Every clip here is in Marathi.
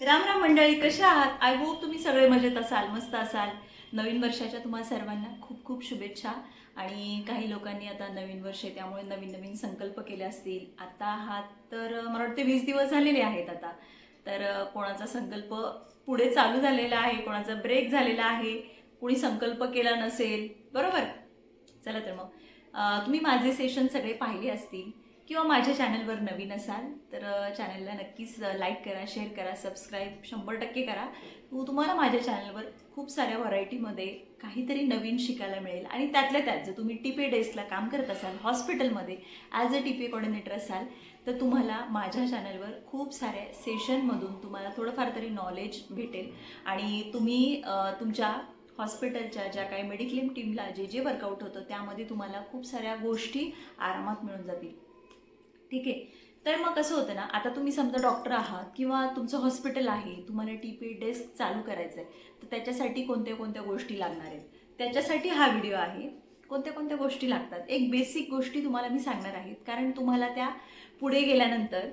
राम राम मंडळी कशा आहात? आय होप तुम्ही सगळे मजेत असाल मस्त असाल. नवीन वर्षाच्या तुम्हाला सर्वांना खूप खूप शुभेच्छा. आणि काही लोकांनी आता नवीन वर्ष आहे त्यामुळे नवीन नवीन संकल्प केले असतील. आता हा तर मला वाटते वीस दिवस झालेले आहेत आता. तर कोणाचा संकल्प पुढे चालू झालेला आहे कोणाचा ब्रेक झालेला आहे कुणी संकल्प केला नसेल बरोबर? चला तर मग. तुम्ही माझे सेशन सगळे पाहिले असतील. किंवा माझ्या चॅनलवर नवीन असाल तर चॅनलला नक्कीच लाईक करा शेअर करा सबस्क्राईब शंभर टक्के करा. तुम्हाला माझ्या चॅनलवर खूप साऱ्या व्हरायटीमध्ये काहीतरी नवीन शिकायला मिळेल. आणि त्यातल्या त्यात जर तुम्ही टी पी डेस्कला काम करत असाल हॉस्पिटलमध्ये as a T P coordinator असाल तर तुम्हाला माझ्या चॅनलवर खूप साऱ्या सेशनमधून तुम्हाला थोडंफार तरी नॉलेज भेटेल. आणि तुम्ही तुमच्या हॉस्पिटलच्या ज्या काही मेडिक्लेम टीमला जे जे वर्कआउट होतं त्यामध्ये तुम्हाला खूप साऱ्या गोष्टी आरामात मिळून जातील. ठीक आहे. तर मग कसं होतं ना आता तुम्ही समजा डॉक्टर आहात किंवा तुमचं हॉस्पिटल आहे तुम्हाला टी पी डेस्क चालू करायचं आहे तर त्याच्यासाठी कोणत्या कोणत्या गोष्टी लागणार आहेत? त्याच्यासाठी हा व्हिडिओ आहे. कोणत्या कोणत्या गोष्टी लागतात? एक बेसिक गोष्टी तुम्हाला मी सांगणार आहेत कारण तुम्हाला त्या पुढे गेल्यानंतर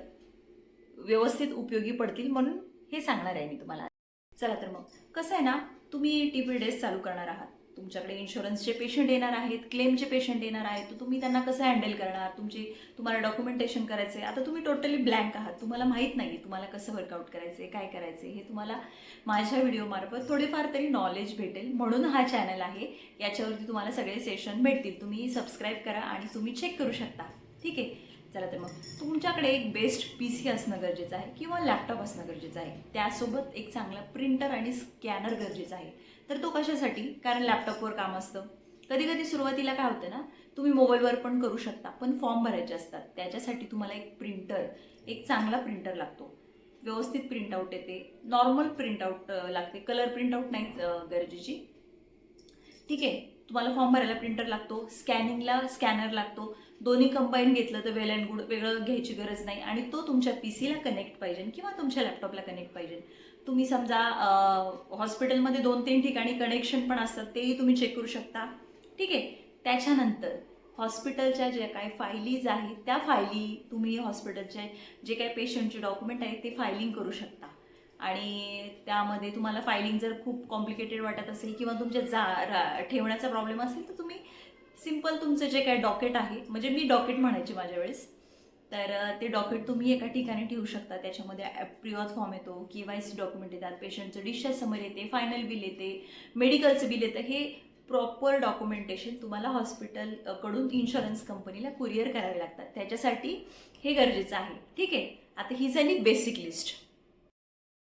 व्यवस्थित उपयोगी पडतील म्हणून हे सांगणार आहे मी तुम्हाला. चला तर मग कसं आहे ना तुम्ही टी पी डेस्क चालू करणार आहात. तुमच्याकडे इन्शुरन्सचे पेशंट येणार आहेत क्लेमचे पेशंट येणार आहेत तर तुम्ही त्यांना कसं हँडल करणार? तुमचे तुम्हाला डॉक्युमेंटेशन करायचं आहे आता तुम्ही टोटली ब्लँक आहात. तुम्हाला माहीत नाही तुम्हाला कसं वर्कआउट करायचं आहे काय करायचं आहे हे तुम्हाला माझ्या व्हिडिओमार्फत थोडेफार तरी नॉलेज भेटेल. म्हणून हा चॅनल आहे. याच्यावरती तुम्हाला सगळे सेशन भेटतील. तुम्ही सबस्क्राईब करा आणि तुम्ही चेक करू शकता. ठीक आहे? चला तर मग तुमच्याकडे एक बेस्ट पी सी असणं गरजेचं आहे किंवा लॅपटॉप असणं गरजेचं आहे? त्यासोबत एक चांगला प्रिंटर आणि स्कॅनर गरजेचा आहे. तर तो कशासाठी? कारण लॅपटॉपवर काम असतं. कधी कधी सुरुवातीला काय होतं ना तुम्ही मोबाईलवर पण करू शकता पण फॉर्म भरायचे असतात. त्याच्यासाठी तुम्हाला एक प्रिंटर एक चांगला प्रिंटर लागतो. व्यवस्थित प्रिंटआउट येते. नॉर्मल प्रिंटआउट लागते. कलर प्रिंटआउट नाही गरजेची. ठीक आहे? तुम्हाला फॉर्म भरायला प्रिंटर लागतो. स्कॅनिंगला स्कॅनर लागतो. दोन्ही कंबाईन घेतलं तर वेल अँड गुड वेगळं घ्यायची गरज नाही. आणि तो तुमच्या पी सीला कनेक्ट पाहिजे किंवा तुमच्या लॅपटॉपला कनेक्ट पाहिजे. तुम्ही समजा हॉस्पिटलमध्ये दोन तीन ठिकाणी कनेक्शन पण असतात तेही तुम्ही चेक करू शकता. ठीक आहे? त्याच्यानंतर हॉस्पिटलच्या ज्या काही फायलीज आहेत त्या फायली तुम्ही हॉस्पिटलचे जे काही पेशंटचे डॉक्युमेंट आहेत ते फायलिंग करू शकता. आणि त्यामध्ये तुम्हाला फायलिंग जर खूप कॉम्प्लिकेटेड वाटत असेल किंवा तुमच्या जा रा प्रॉब्लेम असेल तर तुम्ही सिंपल तुमचं जे काय डॉकेट आहे म्हणजे मी डॉकेट म्हणायची माझ्या वेळेस तर ते डॉकेट तुम्ही एका ठिकाणी ठेवू शकता. त्याच्यामध्ये प्रिऑथ फॉर्म येतो के वाय सी डॉक्युमेंट येतात पेशंटचं डिस्चार्ज समोर येते फायनल बिल येते मेडिकलचं बिल येतं. हे प्रॉपर डॉक्युमेंटेशन तुम्हाला हॉस्पिटलकडून इन्शुरन्स कंपनीला कुरिअर करावे लागतात. त्याच्यासाठी हे गरजेचं आहे. ठीक आहे? आता ही झाली बेसिक लिस्ट.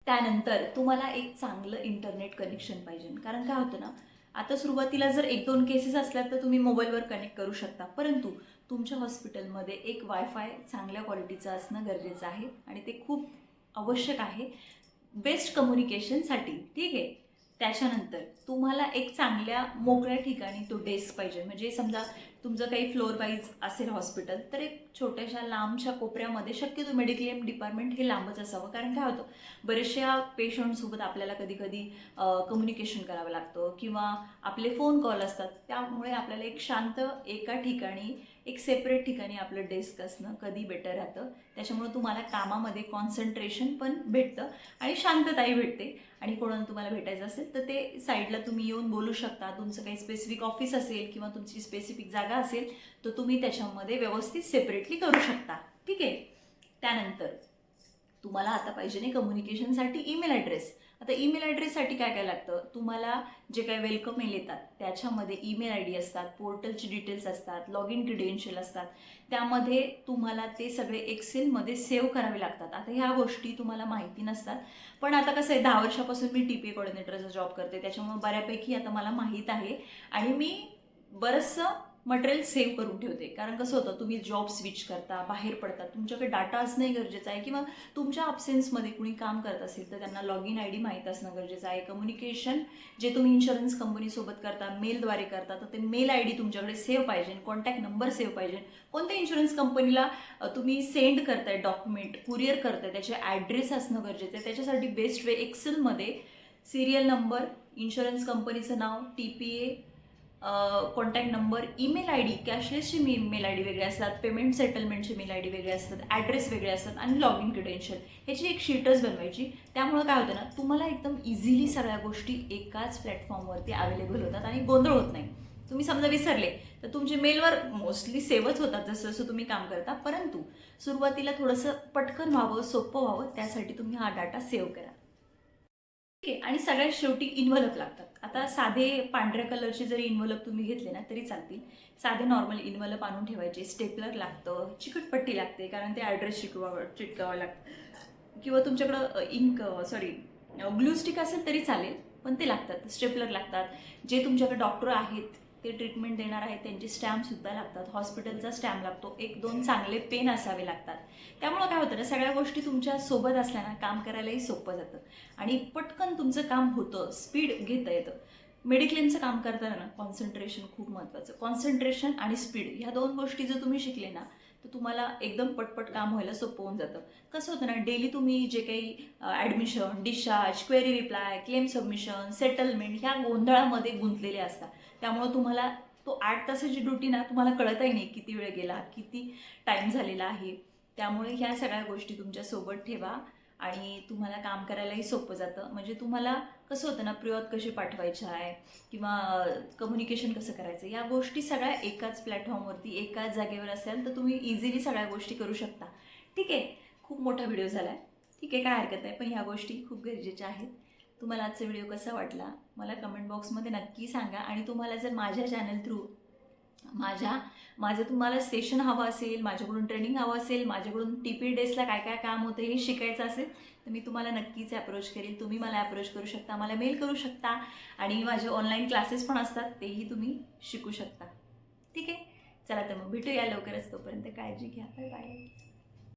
त्यानंतर तुम्हाला एक चांगलं इंटरनेट कनेक्शन पाहिजे. कारण काय होतं ना आता सुरुवातीला जर एक दोन केसेस असल्या तर तुम्ही मोबाईलवर कनेक्ट करू शकता. परंतु तुमच्या हॉस्पिटलमध्ये एक वायफाय चांगल्या क्वालिटीचं असणं गरजेचं आहे आणि ते खूप आवश्यक आहे. बेस्ट कम्युनिकेशनसाठी ठीक आहे? त्याच्यानंतर तुम्हाला एक चांगल्या मोकळ्या ठिकाणी तो डेस्क पाहिजे. म्हणजे समजा तुमचं काही फ्लोअर वाईज असेल हॉस्पिटल तर एक छोट्याशा लांबच्या कोपऱ्यामध्ये शक्यतो मेडिक्लेम डिपार्टमेंट हे लांबच असावं. कारण काय होतं बरेचशा पेशंटसोबत आपल्याला कधी कधी कम्युनिकेशन करावं लागतं किंवा आपले फोन कॉल असतात. त्यामुळे आपल्याला एक शांत एका ठिकाणी एक सेपरेट ठिकाणी आपलं डेस्क असणं कधी बेटर राहतं. त्याच्यामुळे तुम्हाला कामामध्ये कॉन्सन्ट्रेशन पण भेटतं आणि शांतताही भेटते. आणि कोणाला तुम्हाला भेटायचं असेल तर ते साईडला तुम्ही येऊन बोलू शकता. तुमचं काही स्पेसिफिक ऑफिस असेल किंवा तुमची स्पेसिफिक जागा असेल तर तुम्ही त्याच्यामध्ये व्यवस्थित सेपरेटली करू शकता. ठीक आहे? त्यानंतर तुम्हाला आता पाहिजे नाही कम्युनिकेशनसाठी ईमेल ॲड्रेस आता ईमेल ॲड्रेससाठी काय काय लागतं? तुम्हाला जे काही वेलकम मेल येतात त्याच्यामध्ये ईमेल आय डी असतात पोर्टलचे डिटेल्स असतात लॉग इन क्रिडेन्शियल असतात. त्यामध्ये तुम्हाला ते सगळे एक्सेलमध्ये सेव्ह करावे लागतात. आता ह्या गोष्टी तुम्हाला माहिती नसतात. पण आता कसं आहे दहा वर्षापासून मी टी पी कोऑर्डिनेटरचा जॉब करते त्याच्यामुळे बऱ्यापैकी आता मला माहीत आहे. आणि मी बरंचसं मटेरियल सेव्ह करून ठेवते. कारण कसं होतं तुम्ही जॉब स्विच करता बाहेर पडता तुमच्याकडे डाटा असणंही गरजेचं आहे किंवा तुमच्या अब्सेन्समध्ये कुणी काम करत असेल तर त्यांना लॉग इन आय डी माहीत असणं गरजेचं आहे. कम्युनिकेशन जे तुम्ही इन्शुरन्स कंपनीसोबत करता मेलद्वारे करता तर ते मेल आय डी तुमच्याकडे सेव्ह पाहिजे कॉन्टॅक्ट नंबर सेव्ह पाहिजे. कोणत्या इन्शुरन्स कंपनीला तुम्ही सेंड करताय डॉक्युमेंट कुरिअर करताय त्याचे ॲड्रेस असणं गरजेचं आहे. त्याच्यासाठी बेस्ट वे एक्सेलमध्ये सिरियल नंबर इन्शुरन्स कंपनीचं नाव T P A contact number email I D कॅशलेसची मी ईमेल आय डी वेगळे असतात पेमेंट सेटलमेंटचे मेल आय डी वेगळे असतात ॲड्रेस वेगळे असतात आणि लॉग इन क्रिडेन्शियल ह्याची एक शीटच बनवायची. त्यामुळं काय होतं ना तुम्हाला एकदम इझिली सगळ्या गोष्टी एकाच प्लॅटफॉर्मवरती अवेलेबल होतात आणि गोंधळ होत नाही. तुम्ही समजा विसरले तर तुमचे मेलवर मोस्टली सेवच होतात जसं जसं तुम्ही काम करता. परंतु सुरुवातीला थोडंसं पटकन व्हावं सोपं व्हावं त्यासाठी तुम्ही हा डाटा सेव्ह करा. ठीक आहे आणि सगळ्यात शेवटी इन्व्हलप लागतात. आता साधे पांढऱ्या कलरचे जरी इन्व्हलप तुम्ही घेतले ना तरी चालतील. साधे नॉर्मल इन्व्हलप आणून ठेवायचे. स्टेपलर लागतं चिकटपट्टी लागते कारण ते ॲड्रेस चिकवावं चिटकावं लागतं. किंवा तुमच्याकडं इंक सॉरी ग्लू स्टिक असेल तरी चालेल पण ते लागतात. स्टेपलर लागतात. जे तुमच्याकडे डॉक्टर आहेत ते ट्रीटमेंट देणार आहेत त्यांचे स्टॅम्पसुद्धा लागतात. हॉस्पिटलचा स्टॅम्प लागतो. एक दोन चांगले पेन असावे लागतात. त्यामुळं काय होतं ना सगळ्या गोष्टी तुमच्यासोबत असल्यानं काम करायलाही सोपं जातं. आणि पटकन तुमचं काम होतं स्पीड घेता येतं. मेडिक्लेमचं काम करताना कॉन्सन्ट्रेशन खूप महत्त्वाचं कॉन्सन्ट्रेशन आणि स्पीड ह्या दोन गोष्टी जर तुम्ही शिकले ना तर तुम्हाला एकदम पटपट काम व्हायला सोपं होऊन जातं. कसं होतं ना डेली तुम्ही जे काही admission discharge query reply claim submission settlement ह्या गोंधळामध्ये गुंतलेले असतात. त्यामुळं तुम्हाला तो आठ तासाची ड्युटी ना तुम्हाला कळतही नाही किती वेळ गेला किती टाईम झालेला आहे. त्यामुळे ह्या सगळ्या गोष्टी तुमच्यासोबत ठेवा. आणि तुम्हाला काम करायलाही सोपं जातं. म्हणजे तुम्हाला कसं होतं ना प्रयोग कसे पाठवायचे आहे किंवा कम्युनिकेशन कसं करायचं? या गोष्टी सगळ्या एकाच प्लॅटफॉर्मवरती एकाच जागेवर असेल तर तुम्ही इझिली सगळ्या गोष्टी करू शकता. ठीक आहे? खूप मोठा व्हिडिओ झाला आहे ठीक आहे? काय हरकत नाही. पण ह्या गोष्टी खूप गरजेच्या आहेत. तुम्हाला आजचा व्हिडिओ कसा वाटला? मला कमेंट बॉक्समध्ये नक्की सांगा. आणि तुम्हाला जर माझ्या चॅनल थ्रू माझ्या माझं तुम्हाला सेशन हवं असेल माझ्याकडून ट्रेनिंग हवं असेल माझ्याकडून टी पी डेसला काय काय काम होतं हे शिकायचं असेल तर मी तुम्हाला नक्कीच अप्रोच करेल. तुम्ही मला अप्रोच करू शकता मला मेल करू शकता आणि माझे ऑनलाईन क्लासेस पण असतात तेही तुम्ही शिकू शकता. ठीक आहे? चला तर मग भेटूया लवकरच. तोपर्यंत काळजी घ्या. Bye bye